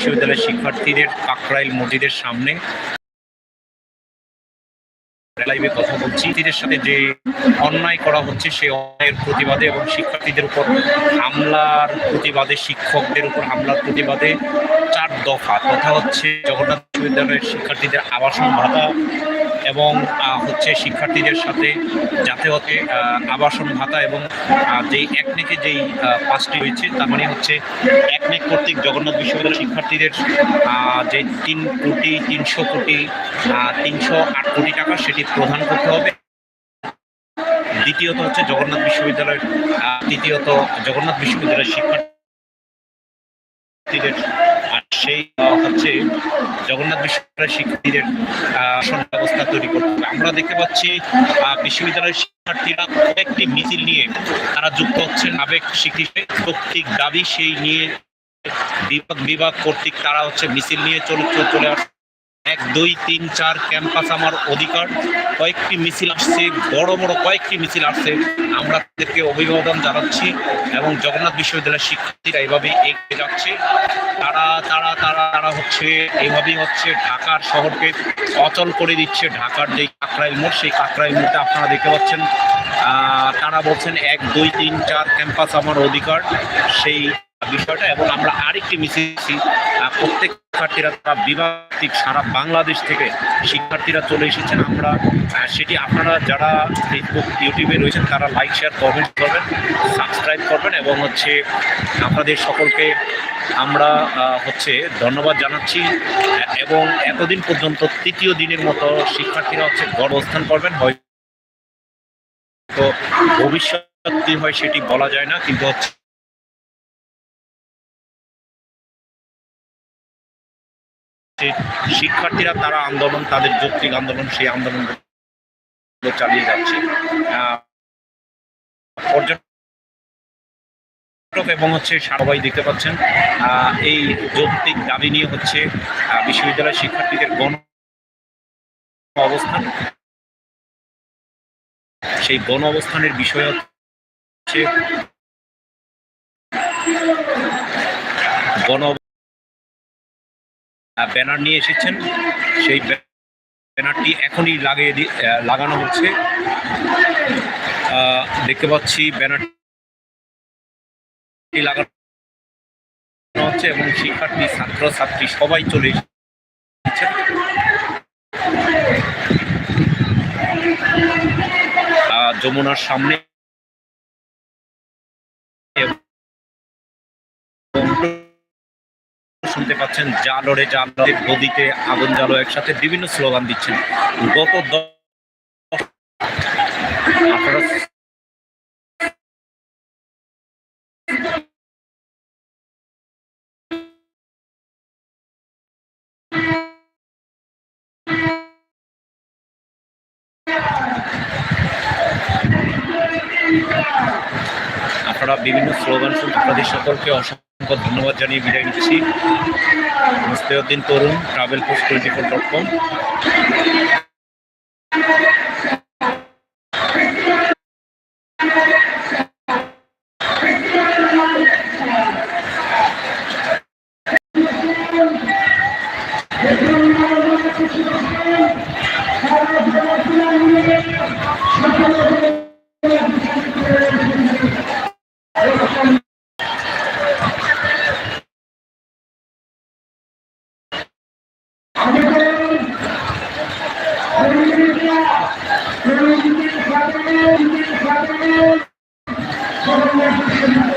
বিশ্ববিদ্যালয়ের শিক্ষার্থীদের কাকরাইল মসজিদের সামনে লাইভে কথা বলছি। শিক্ষার্থীদের সাথে যে অন্যায় করা হচ্ছে সেই অন্যায়ের প্রতিবাদে এবং শিক্ষার্থীদের উপর হামলার প্রতিবাদে, শিক্ষকদের উপর হামলার প্রতিবাদে চার দফা। কথা হচ্ছে, জগন্নাথ বিশ্ববিদ্যালয়ের শিক্ষার্থীদের আবাসন ভাতা এবং হচ্ছে শিক্ষার্থীদের সাথে যাতে আহ, আবাসন ভাতা এবং যেই একনেকে যেই পাঁচটি হয়েছে তার মানে হচ্ছে একনেক কর্তৃক জগন্নাথ বিশ্ববিদ্যালয়ের শিক্ষার্থীদের যে তিন কোটি তিনশো কোটি তিনশো আট কোটি টাকা সেটি প্রদান করতে হবে। দ্বিতীয়ত হচ্ছে জগন্নাথ বিশ্ববিদ্যালয়ের তৃতীয়ত জগন্নাথ বিশ্ববিদ্যালয়ের শিক্ষার্থীদের সেই হচ্ছে জগন্নাথ বিশ্ববিদ্যালয়ের শিক্ষার্থীদের আসন ব্যবস্থা তৈরি করতে হবে। আমরা দেখতে পাচ্ছি বিশ্ববিদ্যালয়ের শিক্ষার্থীরা একটি মিছিল নিয়ে তারা যুক্ত হচ্ছেন। আবেগ শিক্ষিতে কর্তৃক দাবি সেই নিয়ে বিভাগ বিভাগ কর্তৃক তারা হচ্ছে মিছিল নিয়ে চলে চলে আসছে এক, দুই, তিন, চার ক্যাম্পাস আমার অধিকার। কয়েকটি মিছিল আসছে, বড় বড় কয়েকটি মিছিল আসছে। আমরা তাদেরকে অভিবাদন জানাচ্ছি এবং জগন্নাথ বিশ্ববিদ্যালয়ের শিক্ষার্থীরা এভাবেই এগিয়ে যাচ্ছে। তারা তারা তারা তারা হচ্ছে এইভাবেই হচ্ছে ঢাকার শহরকে অচল করে দিচ্ছে। ঢাকার যেই কাকরাইল মোড়, সেই কাকরাইল মোড়টা আপনারা দেখতে পাচ্ছেন। তারা বলছেন এক, দুই, তিন, চার ক্যাম্পাস আমার অধিকার। সেই বিষয়টা এবং আমরা আরেকটি মিছিল দিচ্ছি। আহ, প্রত্যেক শিক্ষার্থীরা তারা বিভাগিক সারা বাংলাদেশ থেকে শিক্ষার্থীরা চলে এসেছেন আমরা সেটি আপনারা যারা ফেসবুক ইউটিউবে রয়েছেন তারা লাইক শেয়ার কমেন্ট করবেন সাবস্ক্রাইব করবেন এবং হচ্ছে আপনাদের সকলকে আমরা হচ্ছে ধন্যবাদ জানাচ্ছি এবং এতদিন পর্যন্ত তৃতীয় দিনের মতো শিক্ষার্থীরা হচ্ছে গর্ভস্থান করবেন হয়তো ভবিষ্যৎ কি হয় সেটি বলা যায় না কিন্তু হচ্ছে যে শিক্ষার্থীরা তারা আন্দোলন, তাদের যৌক্তিক আন্দোলন, সেই আন্দোলন চালিয়ে যাচ্ছে। পর্যটক এবং হচ্ছে সবাই দেখতে পাচ্ছেন এই যৌক্তিক দাবি নিয়ে হচ্ছে বিশ্ববিদ্যালয়ের শিক্ষার্থীদের গণ অবস্থান। সেই গণ অবস্থানের বিষয় হচ্ছে গণ ব্যানার নিয়ে এসেছেন। সেই ব্যানারটি এখনই লাগিয়ে লাগানো হচ্ছে। দেখতে পাচ্ছি ব্যানারটি লাগানো হচ্ছে এবং শিক্ষার্থী ছাত্র ছাত্রী সবাই চলে এসেছেন আহ, যমুনার সামনে শুনতে পাচ্ছেন জালরে জালরে নদীতে আগুন জ্বালো একসাথে বিভিন্ন স্লোগান দিচ্ছেন। গত আপনারা আপনারা বিভিন্ন স্লোগান শুনে আপনাদের সকলকে অসংখ্য ধন্যবাদ জানিয়ে বিদায় নিচ্ছি। Mustaiuddin Tarun travel post twenty four dot com Thank you.